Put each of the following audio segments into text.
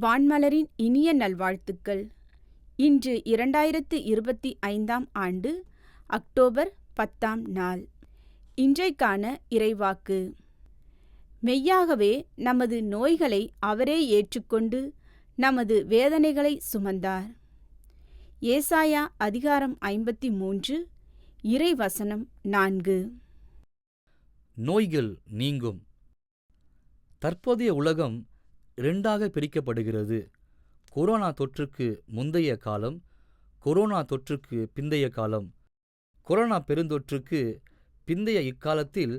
வான்மலரின் இனிய நல்வாழ்த்துக்கள். இன்று இரண்டாயிரத்து இருபத்தி ஐந்தாம் ஆண்டு அக்டோபர் பத்தாம் நாள். இன்றைக்கான இறைவாக்கு. மெய்யாகவே நமது நோய்களை அவரே ஏற்றுக்கொண்டு நமது வேதனைகளை சுமந்தார். ஏசாயா அதிகாரம் ஐம்பத்தி மூன்று இறை வசனம் நான்கு. நோய்கள் நீங்கும். தற்போதைய உலகம் இரண்டாக பிரிக்கப்படுகிறது. கொரோனா தொற்றுக்கு முந்தைய காலம் கொரோனா தொற்றுக்கு பிந்தைய காலம். கொரோனா பெருந்தொற்றுக்கு பிந்தைய இக்காலத்தில்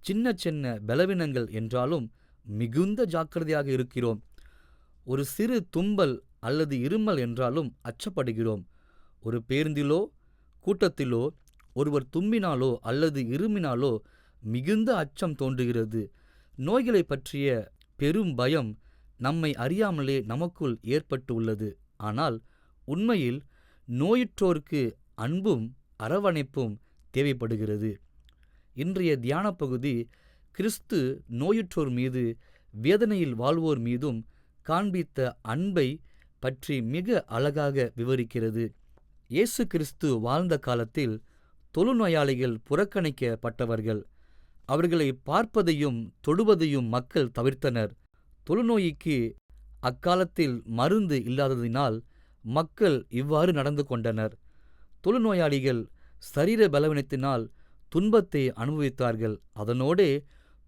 சின்ன சின்ன பலவீனங்கள் என்றாலும் மிகுந்த ஜாக்கிரதையாக இருக்கிறோம். ஒரு சிறு தும்பல் அல்லது இருமல் என்றாலும் அச்சப்படுகிறோம். ஒரு பேருந்திலோ கூட்டத்திலோ ஒருவர் தும்பினாலோ அல்லது இருமினாலோ மிகுந்த அச்சம் தோன்றுகிறது. நோய்களை பற்றிய பெரும் பயம் நம்மை அறியாமலே நமக்குள் ஏற்பட்டு உள்ளது ஆனால் உண்மையில் நோயுற்றோருக்கு அன்பும் அரவணைப்பும் தேவைப்படுகிறது. இன்றைய தியான பகுதி கிறிஸ்து நோயுற்றோர் மீது வேதனையில் வாழ்வோர் மீதும் காண்பித்த அன்பை பற்றி மிக அழகாக விவரிக்கிறது. இயேசு கிறிஸ்து வாழ்ந்த காலத்தில் தொழுநோயாளிகள் புறக்கணிக்கப்பட்டவர்கள். அவர்களை பார்ப்பதையும் தொடுவதையும் மக்கள் தவிர்த்தனர். தொழுநோய்க்கு அக்காலத்தில் மருந்து இல்லாததினால் மக்கள் இவ்வாறு நடந்து கொண்டனர். தொழுநோயாளிகள் சரீர பலவீனத்தினால் துன்பத்தை அனுபவித்தார்கள். அதனோடே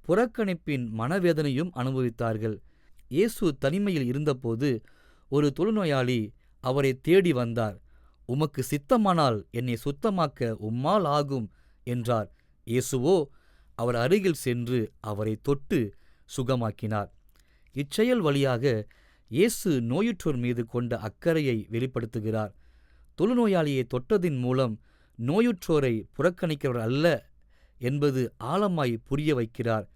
புறக்கணிப்பின் மனவேதனையும் அனுபவித்தார்கள். இயேசு தனிமையில் இருந்தபோது ஒரு தொழுநோயாளி அவரை தேடி வந்தார். உமக்கு சித்தமானால் என்னை சுத்தமாக்க உம்மால் ஆகும் என்றார். இயேசுவோ அவர் அருகில் சென்று அவரை தொட்டு சுகமாக்கினார். இச்செயல் வழியாக இயேசு நோயுற்றோர் மீது கொண்ட அக்கறையை வெளிப்படுத்துகிறார். தொழுநோயாளியை தொட்டதின் மூலம் நோயுற்றோரை புறக்கணிக்கிறவர் அல்ல என்பது ஆழமாய் புரிய வைக்கிறார்.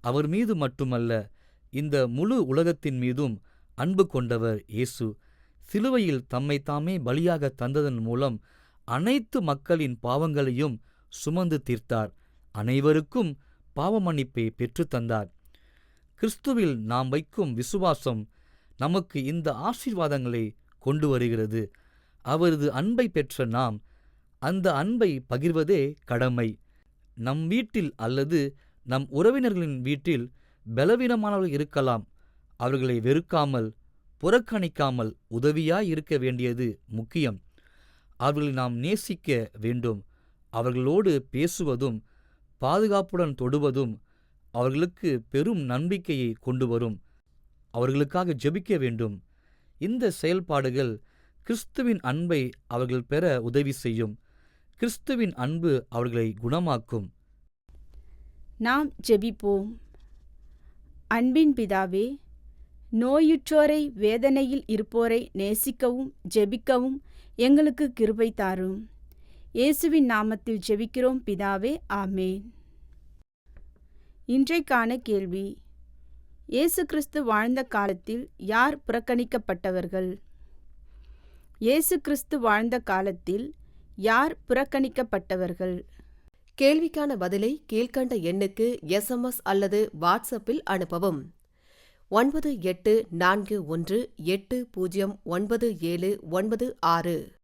அவர் மீது மட்டுமல்ல இந்த முழு உலகத்தின் மீதும் அன்பு கொண்டவர் இயேசு. சிலுவையில் தம்மை தாமே பலியாக தந்ததன் மூலம் அனைத்து மக்களின் பாவங்களையும் சுமந்து தீர்த்தார். அனைவருக்கும் பாவமன்னிப்பை பெற்றுத் தந்தார். கிறிஸ்துவில் நாம் வைக்கும் விசுவாசம் நமக்கு இந்த ஆசீர்வாதங்களை கொண்டு வருகிறது அவரது அன்பை பெற்ற நாம் அந்த அன்பை பகிர்வதே கடமை. நம் வீட்டில் அல்லது நம் உறவினர்களின் வீட்டில் பலவீனமானவர்கள் இருக்கலாம். அவர்களை வெறுக்காமல் புறக்கணிக்காமல் உதவியாய் இருக்க வேண்டியது முக்கியம். அவர்களை நாம் நேசிக்க வேண்டும். அவர்களோடு பேசுவதும் பாதுகாப்புடன் தொடுவதும் அவர்களுக்கு பெரும் நம்பிக்கையை கொண்டு வரும். அவர்களுக்காக ஜெபிக்க வேண்டும். இந்த செயல்பாடுகள் கிறிஸ்துவின் அன்பை அவர்கள் பெற உதவி செய்யும். கிறிஸ்துவின் அன்பு அவர்களை குணமாக்கும். நாம் ஜெபிப்போம். அன்பின் பிதாவே நோயுற்றோரை வேதனையில் இருப்போரை நேசிக்கவும் ஜெபிக்கவும் எங்களுக்கு கிருபை தாரும். இயேசுவின் நாமத்தில் ஜெபிக்கிறோம் பிதாவே ஆமேன். இன்றைக்கான கேள்வி. இயேசு கிறிஸ்து வாழ்ந்த காலத்தில் யார் புறக்கணிக்கப்பட்டவர்கள்? இயேசு கிறிஸ்து வாழ்ந்த காலத்தில் யார் புறக்கணிக்கப்பட்டவர்கள்? கேள்விக்கான பதிலை கீழ்க்கண்ட எண்ணுக்கு எஸ்எம்எஸ் அல்லது வாட்ஸ்அப்பில் அனுப்பவும். ஒன்பது எட்டு நான்கு ஒன்று எட்டு பூஜ்ஜியம் ஒன்பது ஏழு ஒன்பது ஆறு.